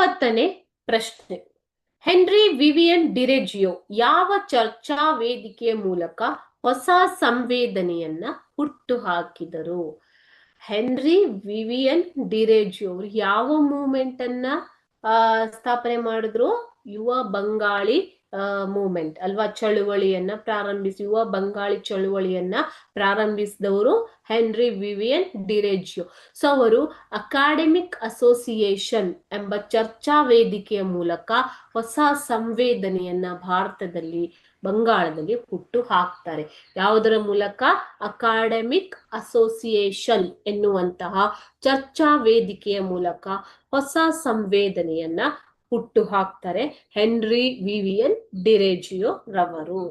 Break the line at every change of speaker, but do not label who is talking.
ಇಪ್ಪತ್ತನೇ ಪ್ರಶ್ನೆ. Henry Vivian ಡಿರೆಜಿಯೋ ಯಾವ ಚರ್ಚಾ ವೇದಿಕೆಯ ಮೂಲಕ ಹೊಸ ಸಂವೇದನೆಯನ್ನ ಹುಟ್ಟು ಹಾಕಿದರು ಹೆನ್ರಿ ವಿವಿಯನ್ ಡಿರೆಜಿಯೋ ಯಾವ ಮೂಮೆಂಟ್ ಅನ್ನ ಸ್ಥಾಪನೆ ಮಾಡಿದ್ರು? ಯುವ ಬಂಗಾಳಿ ಮೂವ್ಮೆಂಟ್ ಅಲ್ವಾ? ಚಳುವಳಿಯನ್ನ ಪ್ರಾರಂಭಿಸಿ ಯುವ ಬಂಗಾಳಿ ಚಳುವಳಿಯನ್ನ ಪ್ರಾರಂಭಿಸಿದವರು ಹೆನ್ರಿ ವಿವಿಯನ್ ಡಿರೆಜಿಯೋ ಸೊ ಅವರು ಅಕಾಡೆಮಿಕ್ ಅಸೋಸಿಯೇಷನ್ ಎಂಬ ಚರ್ಚಾ ವೇದಿಕೆಯ ಮೂಲಕ ಹೊಸ ಸಂವೇದನೆಯನ್ನ ಭಾರತದಲ್ಲಿ, ಬಂಗಾಳದಲ್ಲಿ ಹುಟ್ಟು ಹಾಕ್ತಾರೆ. ಯಾವುದರ ಮೂಲಕ? ಅಕಾಡೆಮಿಕ್ ಅಸೋಸಿಯೇಷನ್ ಎನ್ನುವಂತಹ ಚರ್ಚಾ ವೇದಿಕೆಯ ಮೂಲಕ ಹೊಸ ಸಂವೇದನೆಯನ್ನ ಹುಟ್ಟು ಹಾಕ್ತಾರೆ ಹೆನ್ರಿ ವಿವಿಯನ್ ಡಿರೆಜಿಯೋ ರವರು.